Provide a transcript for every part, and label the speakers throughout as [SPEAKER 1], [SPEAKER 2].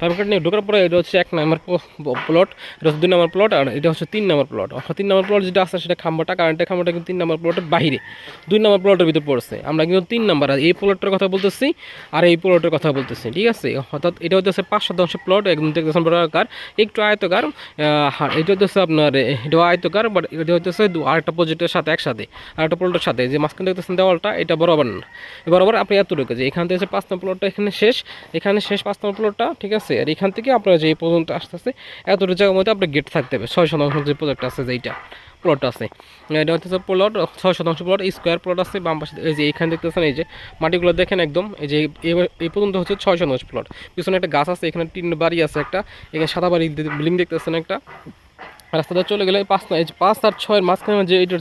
[SPEAKER 1] Card নিয়ে ঢোকার পরে এটা হচ্ছে এক নম্বর প্লট এটা হচ্ছে দুই নম্বর প্লট আর এটা হচ্ছে তিন নম্বর প্লট অর্থাৎ তিন নম্বর প্লট যেটা আছে সেটা খাম্বাটা কারেন্টের খাম্বাটা কিন্তু তিন নম্বর প্লটের বাইরে দুই নম্বর প্লটের ভিতরে পড়ছে। আমরা কিন্তু তিন নম্বর এই প্লটটার কথা বলতেছি, আর এই প্লটের কথা বলতেছি, ঠিক আছে? অর্থাৎ এটা হচ্ছে পাঁচ শতাংশ প্লট একদম বড় আকার। একটু আয়তকার আর এটা হচ্ছে আপনার এটা আয়তকার বাট এটা হচ্ছে আরেকটা প্রজেক্টের সাথে, একসাথে আরেকটা প্লটের সাথে। যে মাঝখানে দেখতেছেন দেওয়ালটা, এটা বরাবর না। বরাবর আপনি এতটুকু যে এখান থেকে পাঁচ নম্বর প্লটটা এখানে শেষ। এখানে শেষ পাঁচ নম্বর প্লটটা ঠিক আছে? আর এখান থেকে আপনারা যে পর্যন্ত আসতে আসতে এতটুকু জায়গার মধ্যে আপনার গেট থাকতে হবে। ছয় শতাংশ যে প্রজেক্ট আছে যেইটা প্লট আছে। এটা হচ্ছে প্লট ছয় শতাংশ প্লট স্কোয়ার প্লট আছে, বাম পাশে এই যে এখানে দেখতেছেন, এই যে মাটিগুলো দেখেন একদম, এই যে এই পর্যন্ত হচ্ছে ছয় শতাংশ প্লট পিছনে একটা গাছ আছে, এখানে তিন বাড়ি আছে একটা, এখানে সাদা বাড়ি বিল্ডিং দেখতেছেন একটা। রাস্তাটা চলে গেলে পাঁচ এই পাঁচ আর ছয়ের মাঝখানে যে এটার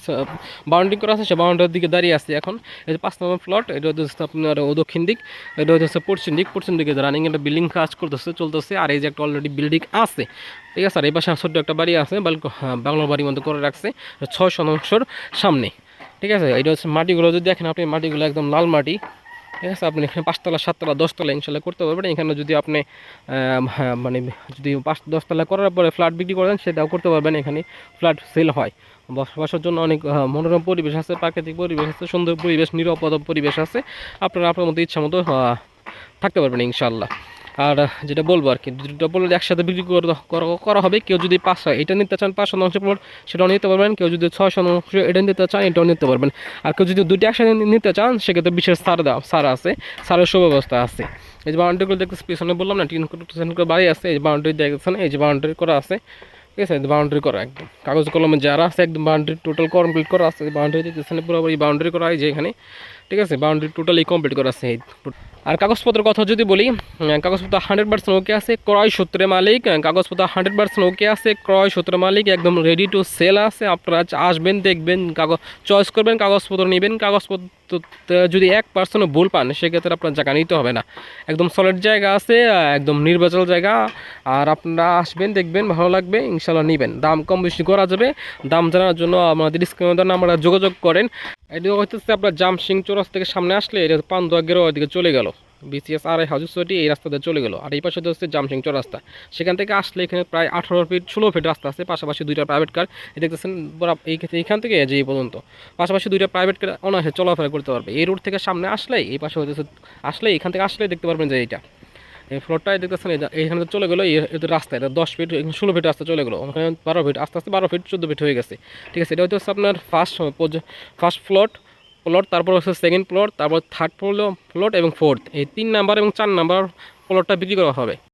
[SPEAKER 1] বাউন্ডিং করা আছে, সে বাউন্ডারির দিকে দাঁড়িয়ে আছে এখন। এই যে পাঁচ নম্বর প্লট এটা হচ্ছে আপনার ও দক্ষিণ দিক, এটা হচ্ছে পশ্চিম দিক। পশ্চিম দিকে রানিং একটা বিল্ডিং কাজ করতেছে, চলতেছে, আর এই যে একটা অলরেডি বিল্ডিং আছে, ঠিক আছে? আর এই পাশে ছোট্ট একটা বাড়ি আছে বালক বাংলা বাড়ির মতো করে রাখছে, ছয় শতাংশর সামনে, ঠিক আছে? এটা হচ্ছে মাটিগুলো যদি দেখেন, আপনি মাটিগুলো একদম লাল মাটি ঠিক আছে? আপনি এখানে পাঁচতলা সাততলা দশতলা ইনশাল্লাহ করতে পারবেন। এখানে যদি আপনি হ্যাঁ, মানে যদি পাঁচ দশতলা করার পরে ফ্ল্যাট বিক্রি করেন সেটাও করতে পারবেন। এখানে ফ্ল্যাট সেল হয়। বসবাসের জন্য অনেক মনোরম পরিবেশ আছে প্রাকৃতিক পরিবেশ আছে সুন্দর পরিবেশ নিরাপদ পরিবেশ আছে। আপনারা আপনার মতো ইচ্ছা মতো থাকতে পারবেন ইনশাল্লাহ। আর যেটা বলব আর কি দুটো বললে একসাথে বিক্রি করা- হবে, কেউ যদি পাঁচ হয় এটা নিতে চান পাঁচ শতাংশ প্লট, সেটাও নিতে পারবেন, কেউ যদি ছয় শতাংশ এটা নিতে চান, এটাও নিতে পারবেন। আর কেউ যদি দুটি একসাথে নিতে চান, সেক্ষেত্রে বিশেষ ছাড় দেওয়া ছাড় আছে, সারের সুব্যবস্থা আছে। এই যে বাউন্ডারিগুলো দেখতেছি, পিছনে বললাম না করে বাড়ি আছে, এই বাউন্ডারি দেখতেছেন, এই যে বাউন্ডারি করা আছে, ঠিক আছে বাউন্ডারি করা একদম। কাগজ কলমে যারা আছে, একদম বাউন্ডারি টোটাল কমপ্লিট করা আছে বাউন্ডারি দেখতেছেন, পুরোপুরি বাউন্ডারি করা হয় যে এখানে। ঠিক আছে বাউন্ডারি টোটালি কমপ্লিট করা আছে। আর কাগজপত্রের কথা যদি বলি কাগজপত্র হান্ড্রেড পার্সেন্ট ওকে আছে, ক্রয় সূত্রে মালিক কাগজপত্র হান্ড্রেড পার্সেন্ট ওকে আছে, ক্রয় সূত্রে মালিক, একদম রেডি টু সেল আছে। আপনারা আসবেন, দেখবেন, কাগজ চয়েস করবেন, কাগজপত্র নেবেন। কাগজপত্র যদি এক পার্সেন্টও ভুল পান, সেক্ষেত্রে আপনার জায়গা নিতে হবে না। একদম সলিড জায়গা আছে একদম নির্বাচল জায়গা। আর আপনারা আসবেন, দেখবেন, ভালো লাগবে ইনশাল্লাহ নেবেন। দাম কম বেশি করা যাবে। দাম জানার জন্য আমাদের স্ক্রিনে আমরা যোগাযোগ করেন। এটি হচ্ছে আপনার জামসিং চৌরাস্তা থেকে সামনে আসলে এটা পান্দুয়া গেরোয়ার চলে গেল। বিসিএস এই হাউস সোসাইটি এই রাস্তাতে চলে গেল। আর এই পাশে হচ্ছে জামসিং চৌরাস্তা। সেখান থেকে আসলে এখানে প্রায় আঠারো ফিট ষোলো ফিট রাস্তা আছে। পাশাপাশি দুইটা প্রাইভেট কার দেখতেছেন এইখান থেকে যে পর্যন্ত। পাশাপাশি দুইটা প্রাইভেট কার অনায়াসে চলাফেরা করতে পারবে। এই রোড থেকে সামনে আসলে এই পাশে হচ্ছে আসলে এখান থেকে আসলে দেখতে পারবেন যে এইটা। এই ফ্লোরটাই দেখতেছেন, এই এইখানে তো চলে গেলো, এই রাস্তা, এটা দশ ফিট ষোলো ফিট রাস্তা চলে গেলো, ওখানে বারো ফিট আস্তে আস্তে বারো ফিট চোদ্দ ফিট হয়ে গেছে। ঠিক আছে, এটা হচ্ছে আপনার ফার্স্ট ফার্স্ট ফ্লট প্লট তারপর হচ্ছে সেকেন্ড প্লট তারপর থার্ড ফ্লোর প্লট এবং ফোর্থ এই তিন নাম্বার এবং চার নাম্বার প্লটটা বিক্রি করা হবে।